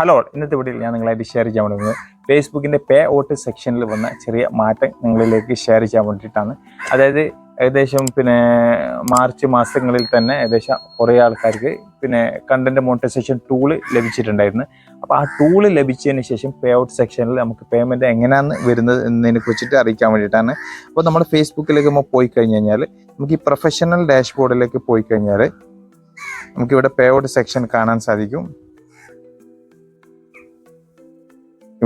Hello ഇന്നത്തെ വീഡിയോയിൽ ഞാൻ നിങ്ങളായിട്ട് ഷെയർ ചെയ്യാൻ വേണ്ടി ഫേസ്ബുക്കിന്റെ പേ ഔട്ട് സെക്ഷനിൽ വന്ന ചെറിയ മാറ്റം നിങ്ങളിലേക്ക് ഷെയർ ചെയ്യാൻ വേണ്ടിയിട്ടാണ്. അതായത് ഏകദേശം പിന്നെ മാർച്ച് മാസങ്ങളിൽ തന്നെ ഏകദേശം കുറേ ആൾക്കാർക്ക് പിന്നെ കണ്ടന്റ് മോണിറ്റൈസേഷൻ ടൂൾ ലഭിച്ചിട്ടുണ്ടായിരുന്നു. അപ്പോൾ ആ ടൂൾ ലഭിച്ചതിന് ശേഷം പേ ഔട്ട് സെക്ഷനിൽ നമുക്ക് പേയ്മെന്റ് എങ്ങനെയാണ് വരുന്നത് എന്നതിനെ കുറിച്ചിട്ട് അറിയിക്കാൻ വേണ്ടിയിട്ടാണ്. അപ്പോൾ നമ്മൾ ഫേസ്ബുക്കിലേക്ക് നമ്മൾ പോയി കഴിഞ്ഞ് കഴിഞ്ഞാൽ നമുക്ക് ഈ പ്രൊഫഷണൽ ഡാഷ്ബോർഡിലേക്ക് പോയി കഴിഞ്ഞാൽ നമുക്കിവിടെ പേ ഔട്ട് സെക്ഷൻ കാണാൻ സാധിക്കും.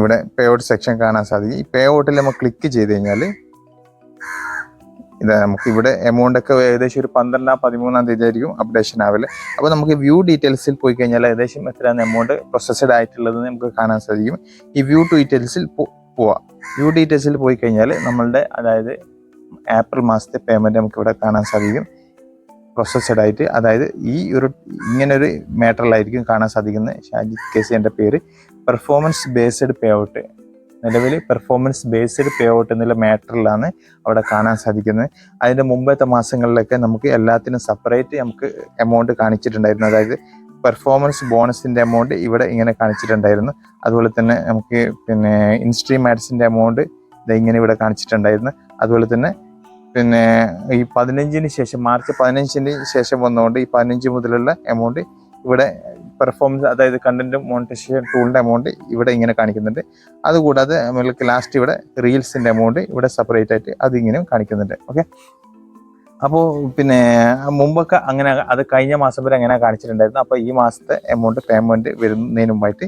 ഇവിടെ പേ ഔട്ട് സെക്ഷൻ കാണാൻ സാധിക്കും. ഈ പേ ഔട്ടിൽ നമ്മൾ ക്ലിക്ക് ചെയ്ത് കഴിഞ്ഞാൽ ഇതാ നമുക്ക് ഇവിടെ എമൗണ്ട് ഒക്കെ ഏകദേശം ഒരു പന്ത്രണ്ടാം പതിമൂന്നാം തീയതി ആയിരിക്കും അപ്ഡേഷൻ ആവില്ല അപ്പോൾ നമുക്ക് വ്യൂ ഡീറ്റെയിൽസിൽ പോയി കഴിഞ്ഞാൽ ഏകദേശം എത്രയാണ് എമൗണ്ട് പ്രൊസസ്ഡ് ആയിട്ടുള്ളത് നമുക്ക് കാണാൻ സാധിക്കും. ഈ വ്യൂ ഡീറ്റെയിൽസിൽ പോവാം. വ്യൂ ഡീറ്റെയിൽസിൽ പോയി കഴിഞ്ഞാൽ നമ്മളുടെ അതായത് ഏപ്രിൽ മാസത്തെ പേയ്മെന്റ് നമുക്ക് ഇവിടെ കാണാൻ സാധിക്കും. പ്രൊസസ്ഡ് ആയിട്ട് അതായത് ഈ ഒരു ഇങ്ങനൊരു മാറ്ററിലായിരിക്കും കാണാൻ സാധിക്കുന്നത്. കേസി എന്റെ പേര് പെർഫോമൻസ് ബേസ്ഡ് പേ ഔട്ട് നിലവിൽ പെർഫോമൻസ് ബേസ്ഡ് പേ ഔട്ട് എന്നുള്ള മാറ്ററിലാണ് അവിടെ കാണാൻ സാധിക്കുന്നത്. അതിന്റെ മുമ്പത്തെ മാസങ്ങളിലൊക്കെ നമുക്ക് എല്ലാത്തിനും സെപ്പറേറ്റ് നമുക്ക് എമൗണ്ട് കാണിച്ചിട്ടുണ്ടായിരുന്നു. അതായത് പെർഫോമൻസ് ബോണസിന്റെ എമൗണ്ട് ഇവിടെ ഇങ്ങനെ കാണിച്ചിട്ടുണ്ടായിരുന്നു. അതുപോലെ തന്നെ നമുക്ക് പിന്നെ ഇൻസ്ട്രീം ആഡ്സിന്റെ എമൗണ്ട് ഇങ്ങനെ ഇവിടെ കാണിച്ചിട്ടുണ്ടായിരുന്നു. അതുപോലെ തന്നെ പിന്നെ ഈ പതിനഞ്ചിന് ശേഷം മാർച്ച് പതിനഞ്ചിന് ശേഷം വന്നുകൊണ്ട് ഈ പതിനഞ്ച് മുതലുള്ള എമൗണ്ട് ഇവിടെ പെർഫോമൻസ് അതായത് കണ്ടന്റ് മോണിറ്റൈസേഷൻ ടൂളിന്റെ എമൗണ്ട് ഇവിടെ ഇങ്ങനെ കാണിക്കുന്നുണ്ട്. അതുകൂടാതെ നമ്മൾക്ക് ലാസ്റ്റ് ഇവിടെ റീൽസിന്റെ എമൗണ്ട് ഇവിടെ സെപ്പറേറ്റ് ആയിട്ട് അത് ഇങ്ങനെയും കാണിക്കുന്നുണ്ട്. ഓക്കെ അപ്പോൾ പിന്നെ മുമ്പൊക്കെ അങ്ങനെ അത് കഴിഞ്ഞ മാസം വരെ അങ്ങനെ കാണിച്ചിട്ടുണ്ടായിരുന്നു. അപ്പോൾ ഈ മാസത്തെ എമൗണ്ട് പേയ്മെന്റ് വരുന്നതിന് മുമ്പായിട്ട്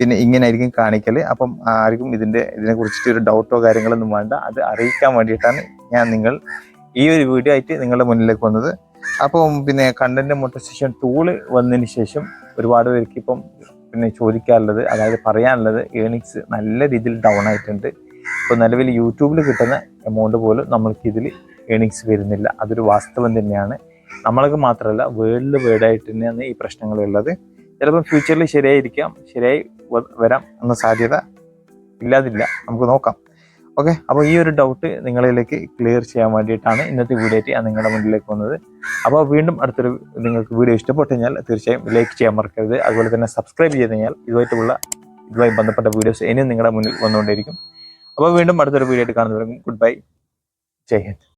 പിന്നെ ഇങ്ങനെ ആയിരിക്കും കാണിക്കൽ അപ്പം ആർക്കും ഇതിന്റെ ഇതിനെ കുറിച്ചിട്ട് ഒരു ഡൗട്ടോ കാര്യങ്ങളൊന്നും വേണ്ട. അത് അറിയിക്കാൻ വേണ്ടിയിട്ടാണ് ഞാൻ നിങ്ങൾ ഈ ഒരു വീഡിയോ ആയിട്ട് നിങ്ങളുടെ മുന്നിലേക്ക് വന്നത്. അപ്പം പിന്നെ കണ്ടന്റ് മോട്ടിവേഷൻ ടൂൾ വന്നതിന് ശേഷം ഒരുപാട് പേർക്ക് ഇപ്പം പിന്നെ ചോദിക്കാനുള്ളത് അതായത് പറയാനുള്ളത് ഏണിങ്സ് നല്ല രീതിയിൽ ഡൗൺ ആയിട്ടുണ്ട്. ഇപ്പോൾ നിലവിൽ യൂട്യൂബിൽ കിട്ടുന്ന എമൗണ്ട് പോലും നമ്മൾക്ക് ഇതിൽ ഏണിങ്സ് വരുന്നില്ല. അതൊരു വാസ്തവം തന്നെയാണ്. നമ്മൾക്ക് മാത്രമല്ല വേൾഡ് വേർഡായിട്ട് തന്നെയാണ് ഈ പ്രശ്നങ്ങളുള്ളത് ചിലപ്പം ഫ്യൂച്ചറിൽ ശരിയായിരിക്കാം ശരിയായി വരാം എന്ന സാധ്യത ഇല്ലാതില്ല. നമുക്ക് നോക്കാം. ഓക്കെ അപ്പോൾ ഈ ഒരു ഡൗട്ട് നിങ്ങളിലേക്ക് ക്ലിയർ ചെയ്യാൻ വേണ്ടിയിട്ടാണ് ഇന്നത്തെ വീഡിയോ ആ നിങ്ങളുടെ മുന്നിലേക്ക് വന്നത്. അപ്പോൾ വീണ്ടും അടുത്തൊരു നിങ്ങൾക്ക് വീഡിയോ ഇഷ്ടപ്പെട്ടു കഴിഞ്ഞാൽ തീർച്ചയായും ലൈക്ക് ചെയ്യാൻ മറക്കരുത്. അതുപോലെ തന്നെ സബ്സ്ക്രൈബ് ചെയ്ത് കഴിഞ്ഞാൽ ഇതുമായിട്ടുള്ള ഇതുമായി ബന്ധപ്പെട്ട വീഡിയോസ് ഇനിയും നിങ്ങളുടെ മുന്നിൽ വന്നുകൊണ്ടിരിക്കും അപ്പോൾ വീണ്ടും അടുത്തൊരു വീഡിയോ ആയിട്ട് കാണുന്നവരും ഗുഡ് ബൈ ജയ് ഹിന്ദ്.